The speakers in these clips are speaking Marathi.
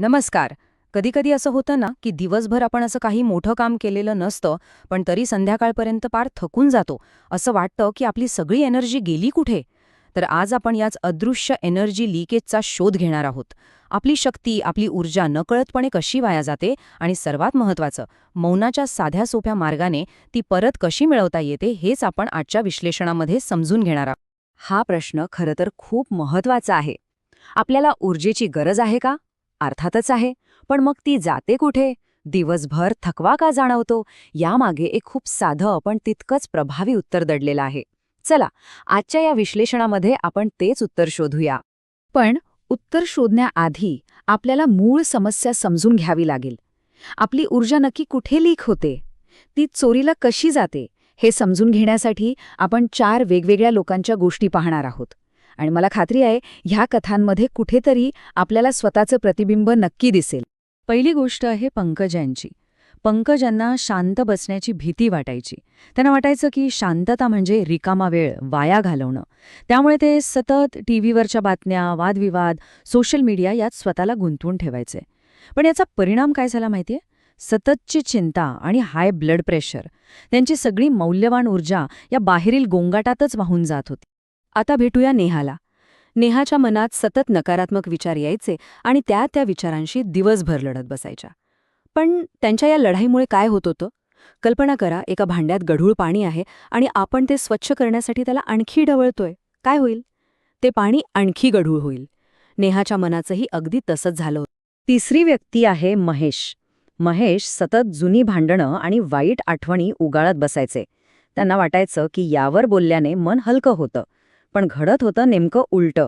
नमस्कार. कधीकधी असं होतं ना की दिवसभर आपण असं काही मोठं काम केलेलं नसतं पण तरी संध्याकाळपर्यंत पार थकून जातो. असं वाटतं की आपली सगळी एनर्जी गेली कुठे? तर आज आपण याच अदृश्य एनर्जी लिकेजचा शोध घेणार आहोत. आपली शक्ती आपली ऊर्जा नकळतपणे कशी वाया जाते आणि सर्वात महत्त्वाचं मौनाच्या साध्या सोप्या मार्गाने ती परत कशी मिळवता येते हेच आपण आजच्या विश्लेषणामध्ये समजून घेणार आहोत. हा प्रश्न खरं तर खूप महत्त्वाचा आहे. आपल्याला ऊर्जेची गरज आहे का? अर्थातच आहे. पण मग ती जाते कुठे? दिवसभर थकवा का जाणवतो? यामागे एक खूप साधं पण तितकंच प्रभावी उत्तर दडलेलं आहे. चला आजच्या या विश्लेषणामध्ये आपण तेच उत्तर शोधूया. पण उत्तर शोधण्याआधी आपल्याला मूळ समस्या समजून घ्यावी लागेल. आपली ऊर्जा नक्की कुठे लीक होते? ती चोरीला कशी जाते? हे समजून घेण्यासाठी आपण चार वेगवेगळ्या लोकांच्या गोष्टी पाहणार आहोत. आणि मला खात्री आहे ह्या कथांमध्ये कुठेतरी आपल्याला स्वतःचं प्रतिबिंब नक्की दिसेल. पहिली गोष्ट आहे पंकजांची. पंकजांना शांत बसण्याची भीती वाटायची. त्यांना वाटायचं की शांतता म्हणजे रिकामा वेळ वाया घालवणं. त्यामुळे ते सतत टीव्हीवरच्या बातम्या वादविवाद सोशल मीडिया यात स्वतःला गुंतवून ठेवायचे. पण याचा परिणाम काय झाला माहितीये सततची चिंता आणि हाय ब्लड प्रेशर त्यांची सगळी मौल्यवान ऊर्जा या बाहेरील गोंगाटातच वाहून जात होती. आता भेटूया नेहाला. नेहाच्या मनात सतत नकारात्मक विचार यायचे आणि त्या त्या विचारांशी दिवसभर लढत बसायच्या. पण त्यांच्या या लढाईमुळे काय होत होतं? कल्पना करा एका भांड्यात गढूळ पाणी आहे आणि आपण ते स्वच्छ करण्यासाठी त्याला आणखी ढवळतोय. काय होईल? ते पाणी आणखी गढूळ होईल. नेहाच्या मनाचंही अगदी तसंच झालं होतं. तिसरी व्यक्ती आहे महेश. महेश सतत जुनी भांडणं आणि वाईट आठवणी उगाळत बसायचे. त्यांना वाटायचं की यावर बोलल्याने मन हलकं होतं. पण घडत होतं नेमकं उलटं.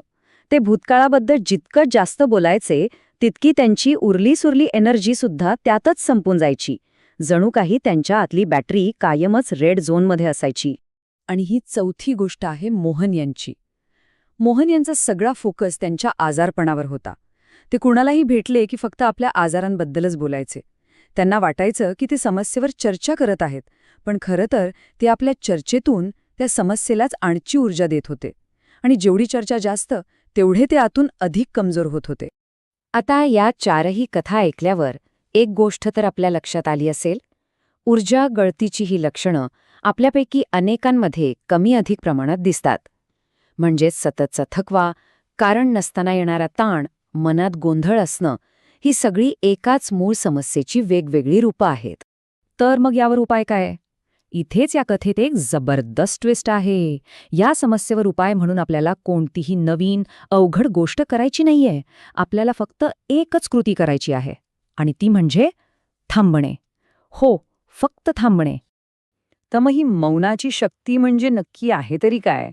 ते भूतकाळाबद्दल जितकं जास्त बोलायचे तितकी त्यांची उरलीसुरली एनर्जीसुद्धा त्यातच संपून जायची. जणू काही त्यांच्या आतली बॅटरी कायमच रेड झोनमध्ये असायची. आणि ही चौथी गोष्ट आहे मोहन यांची. मोहन यांचा सगळा फोकस त्यांच्या आजारपणावर होता. ते कुणालाही भेटले की फक्त आपल्या आजारांबद्दलच बोलायचे. त्यांना वाटायचं की ते समस्येवर चर्चा करत आहेत पण खरं तर ते आपल्या चर्चेतून त्या समस्येलाच आणची ऊर्जा देत होते. आणि जेवढी चर्चा जास्त तेवढे ते आतून अधिक कमजोर होत होते. आता या चारही कथा ऐकल्यावर एक गोष्ट तर आपल्या लक्षात आली असेल. ऊर्जा गळतीची ही लक्षणं आपल्यापैकी अनेकांमध्ये कमी अधिक प्रमाणात दिसतात. म्हणजेच सततचा थकवा कारण नसताना येणारा ताण मनात गोंधळ असणं ही सगळी एकाच मूळ समस्येची वेगवेगळी रूपं आहेत. तर मग यावर उपाय काय? इथेच या कथेत एक जबरदस्त ट्विस्ट आहे. या समस्येवर उपाय म्हणून आपल्याला कोणतीही नवीन अवघड गोष्ट करायची नाहीये. आपल्याला फक्त एकच कृती करायची आहे. आणि ती म्हणजे थांबणे. हो फक्त थांबणे. तर मग ही मौनाची शक्ती म्हणजे नक्की आहे तरी काय?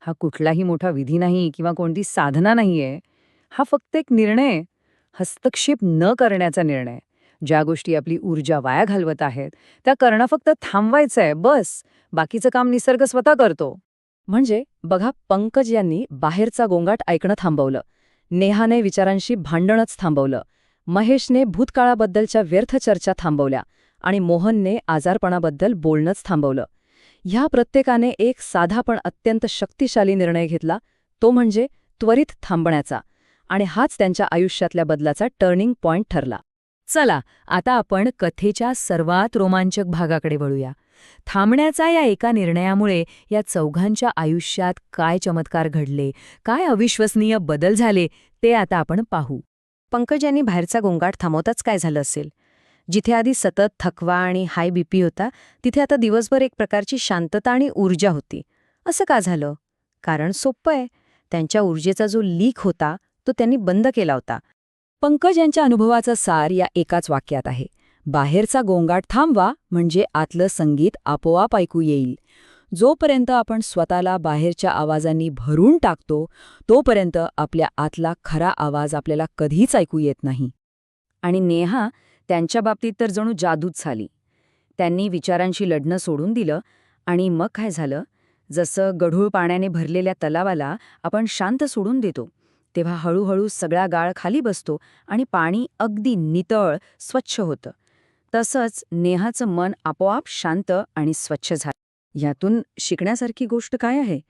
हा कुठलाही मोठा विधी नाही किंवा कोणती साधना नाहीये. हा फक्त एक निर्णय. हस्तक्षेप न करण्याचा निर्णय. ज्या गोष्टी आपली ऊर्जा वाया घालवत आहेत त्या करणं फक्त थांबवायचं आहे बस. बाकीचं काम निसर्ग स्वतः करतो. म्हणजे बघा पंकज यांनी बाहेरचा गोंगाट ऐकणं थांबवलं. नेहाने विचारांशी भांडणच थांबवलं. महेशने भूतकाळाबद्दलच्या व्यर्थ चर्चा थांबवल्या आणि मोहनने आजारपणाबद्दल बोलणंच थांबवलं. ह्या प्रत्येकाने एक साधा पण अत्यंत शक्तिशाली निर्णय घेतला तो म्हणजे त्वरित थांबण्याचा आणि हाच त्यांच्या आयुष्यातल्या बदलाचा टर्निंग पॉइंट ठरला. चला आता आपण कथेच्या सर्वात रोमांचक भागाकडे वळूया. थांबण्याचा या एका निर्णयामुळे या चौघांच्या आयुष्यात काय चमत्कार घडले काय अविश्वसनीय बदल झाले ते आता आपण पाहू. पंकज यांनी बाहेरचा गोंगाट थांबवताच काय झालं असेल? जिथे आधी सतत थकवा आणि हाय बीपी होता तिथे आता दिवसभर एक प्रकारची शांतता आणि ऊर्जा होती. असं का झालं? कारण सोपं आहे. त्यांच्या ऊर्जेचा जो लीक होता तो त्यांनी बंद केला होता. पंकज यांच्या अनुभवाचा सार या एकाच वाक्यात आहे. बाहेरचा गोंगाट थांबवा म्हणजे आतलं संगीत आपोआप ऐकू येईल. जोपर्यंत आपण स्वतःला बाहेरच्या आवाजांनी भरून टाकतो तोपर्यंत आपल्या आतला खरा आवाज आपल्याला कधीच ऐकू येत नाही. आणि नेहा त्यांच्या बाबतीत तर जणू जादूच झाली. त्यांनी विचारांशी लढणं सोडून दिलं आणि मग काय झालं? जसं गढूळ पाण्याने भरलेल्या तलावाला आपण शांत सोडून देतो. तेव्हा हळूहळू सगळा गाळ खाली बसतो आणि पाणी अगदी नितळ स्वच्छ होतं. तसंच नेहाचं मन आपोआप शांत आणि स्वच्छ झालं यातून शिकण्यासारखी गोष्ट काय आहे?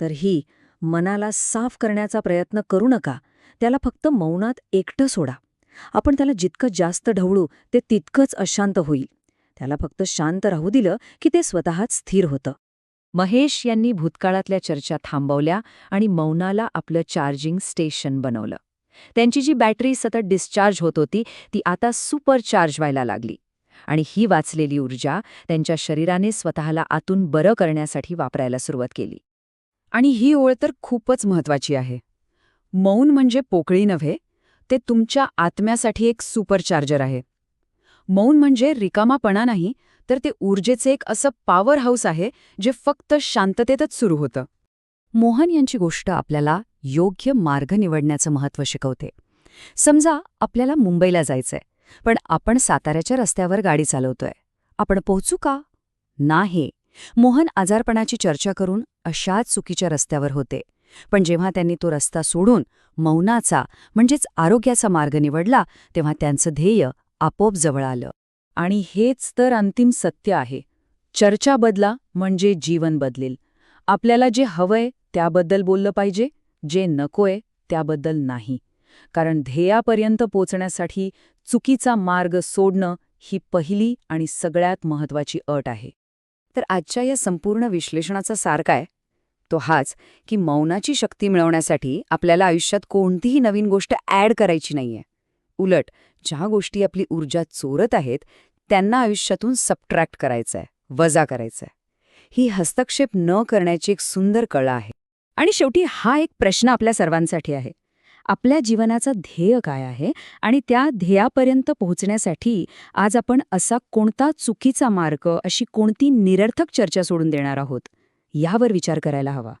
तर ही मनाला साफ करण्याचा प्रयत्न करू नका. त्याला फक्त मौनात एकटं सोडा. आपण त्याला जितकं जास्त ढवळू ते तितकंच अशांत होईल. त्याला फक्त शांत राहू दिलं की ते स्वतःच स्थिर होतं. महेश यांनी भूतकाळातल्या चर्चा थांबवल्या आणि मौनाला आपलं चार्जिंग स्टेशन बनवलं. त्यांची जी बॅटरी सतत डिस्चार्ज होत होती ती आता सुपर चार्ज व्हायला लागली. आणि ही वाचलेली ऊर्जा त्यांच्या शरीराने स्वतःला आतून बरं करण्यासाठी वापरायला सुरुवात केली. आणि ही ओळ तर खूपच महत्वाची आहे. मौन म्हणजे पोकळी नव्हे ते तुमच्या आत्म्यासाठी एक सुपरचार्जर आहे. मौन म्हणजे रिकामापणा नाही तर ते ऊर्जेचे एक असं पॉवर हाऊस आहे जे फक्त शांततेतच सुरू होतं. मोहन यांची गोष्ट आपल्याला योग्य मार्ग निवडण्याचं महत्त्व शिकवते. समजा आपल्याला मुंबईला जायचंय पण आपण साताऱ्याच्या रस्त्यावर गाडी चालवतोय. आपण पोहोचू का? नाही. मोहन आजारपणाची चर्चा करून अशाच चुकीच्या रस्त्यावर होते. पण जेव्हा त्यांनी तो रस्ता सोडून मौनाचा म्हणजेच आरोग्याचा मार्ग निवडला तेव्हा त्यांचं ध्येय आपोआप जवळ आलं. आणि हेच तर अंतिम सत्य आहे. चर्चा बदला म्हणजे जीवन बदलेल. आपल्याला जे हवंय त्याबद्दल बोललं पाहिजे जे नकोय त्याबद्दल नाही. कारण ध्येयापर्यंत पोचण्यासाठी चुकीचा मार्ग सोडणं ही पहिली आणि सगळ्यात महत्वाची अट आहे. तर आजच्या या संपूर्ण विश्लेषणाचा सार काय? तो हाच की मौनाची शक्ती मिळवण्यासाठी आपल्याला आयुष्यात कोणतीही नवीन गोष्ट ॲड करायची नाहीये. उलट ज्या गोष्टी आपली ऊर्जा चोरत आहेत त्यांना आयुष्यातून सबट्रॅक्ट करायचंय वजा करायचंय. ही हस्तक्षेप न करण्याची एक सुंदर कळा आहे. आणि शेवटी हा एक प्रश्न आपल्या सर्वांसाठी आहे. आपल्या जीवनाचा ध्येय काय आहे आणि त्या ध्येयापर्यंत पोहोचण्यासाठी आज आपण असा कोणता चुकीचा मार्ग अशी कोणती निरर्थक चर्चा सोडून देणार आहोत यावर विचार करायला हवा.